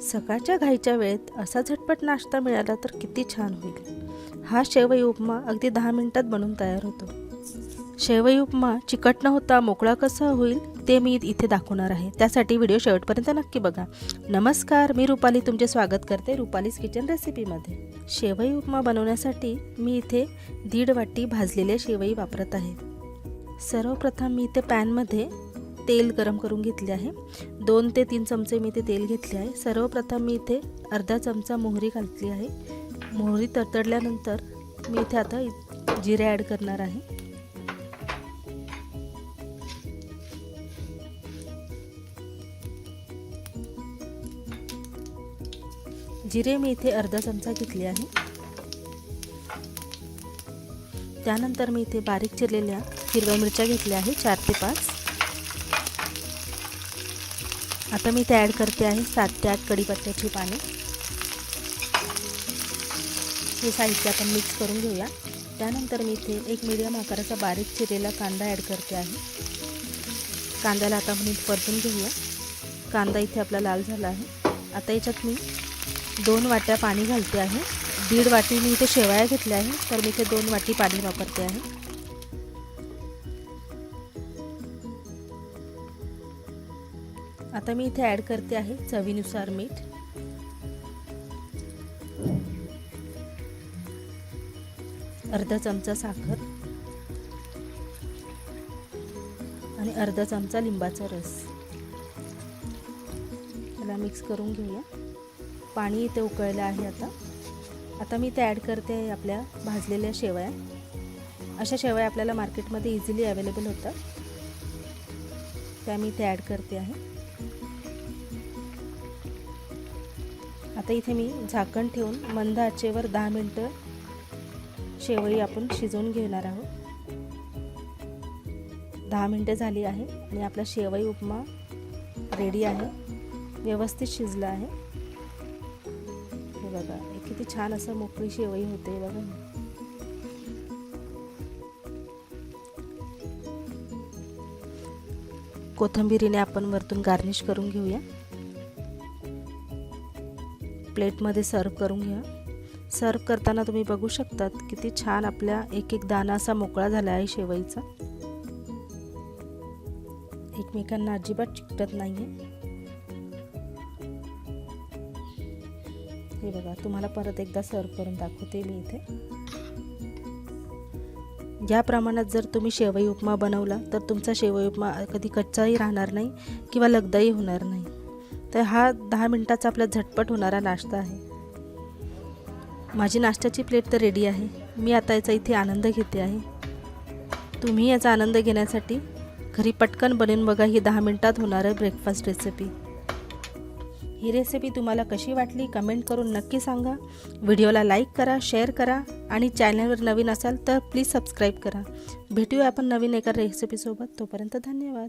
सकाळच्या घाईच्या वेळेत असा झटपट नाश्ता मिळाला तर किती छान होईल. हा शेवई उपमा अगदी दहा मिनिटात बनून तयार होतो. शेवई उपमा चिकट न होता मोकळा कसा होईल ते मी इथे दाखवणार आहे. त्यासाठी व्हिडिओ शेवटपर्यंत नक्की बघा. नमस्कार मी रुपाली तुमचे स्वागत करते रुपालीज किचन रेसिपीमध्ये शेवई उपमा बनवण्यासाठी मी इथे दीड वाटी भाजलेले शेवई वापरत आहे. सर्वप्रथम मी इथे पॅनमध्ये तेल गरम करून घेतले आहे. दोन ते तीन चमचे मी इथे तेल घेतले आहे. सर्वप्रथम मी इथे अर्धा चमचा मोहरी घातली आहे. मोहरी तडतडल्यानंतर मी इथे आता जिरे ॲड करणार आहे. जिरे मी इथे अर्धा चमचा घेतले आहे. त्यानंतर मी इथे बारीक चिरलेल्या हिरव्या मिरच्या घेतल्या आहे चार ते पाच. आता मी ते ॲड करते आहे सात ते आठ कढीपत्त्याची पाने. हे साहित्य आपण मिक्स करून घेऊया. त्यानंतर मी इथे एक मीडियम आकाराचा बारीक चिरलेला कांदा ॲड करते आहे. कांद्याला आता आपण परतून घेऊया. कांदा इथे आपला लाल झाला आहे. आता याच्यात मी दोन वाट्या पाणी घालते आहे. दीड वाटी मी इथे शेवाया घेतल्या आहे तर मी इथे दोन वाटी पाणी वापरते आहे. आता मी इथे ॲड करते आहे चवीनुसार मीठ. अर्धा चमचा साखर. आणि अर्धा चमचा लिंबाचा रस. त्याला मिक्स करून घेऊया. पाणी इथे उकळलं आहे आता. आता मी इथे ॲड करते आहे आपल्या भाजलेल्या शेवया. अशा शेवया आपल्याला मार्केटमध्ये इझिली अवेलेबल होतात. त्या मी इथे ॲड करते आहे. आता इथे मी झाकण ठेवून मंद आचेवर दहा मिनटं शेवई आपण शिजवून घेणार आहोत. दहा मिनटं झाली आहे आणि आपला शेवई उपमा रेडी आहे. व्यवस्थित शिजला आहे. हे बघा हे किती छान असं मोकळी शेवई होते बघा. कोथंबिरीने आपण वरतून गार्निश करून घेऊया. प्लेटमध्ये सर्व करून घ्या. सर्व करताना तुम्ही बघू शकतात किती छान आपल्या एक एक दाणा असा मोकळा झाला आहे शेवईचा. एकमेकांना अजिबात चिकटत नाही आहे हे बघा तुम्हाला परत एकदा सर्व करून दाखवते मी इथे. या प्रमाणात जर तुम्ही शेवई उपमा बनवला तर तुमचा शेवई उपमा कधी कच्चाही राहणार नाही किंवा लगदाही होणार नाही. तर हा दहा मिनटाचा आपला झटपट होणारा नाश्ता आहे. माझी नाश्त्याची प्लेट तर रेडी आहे. मी आता याचा इथे आनंद घेते आहे. तुम्ही याचा आनंद घेण्यासाठी घरी पटकन बनवून बघा ही दहा मिनटात होणारं ब्रेकफास्ट रेसिपी ही रेसिपी तुम्हाला कशी वाटली कमेंट करून नक्की सांगा. व्हिडिओला लाईक करा शेअर करा आणि चॅनलवर नवीन असाल तर प्लीज सबस्क्राईब करा. भेटूया आपण नवीन एका रेसिपीसोबत तोपर्यंत धन्यवाद.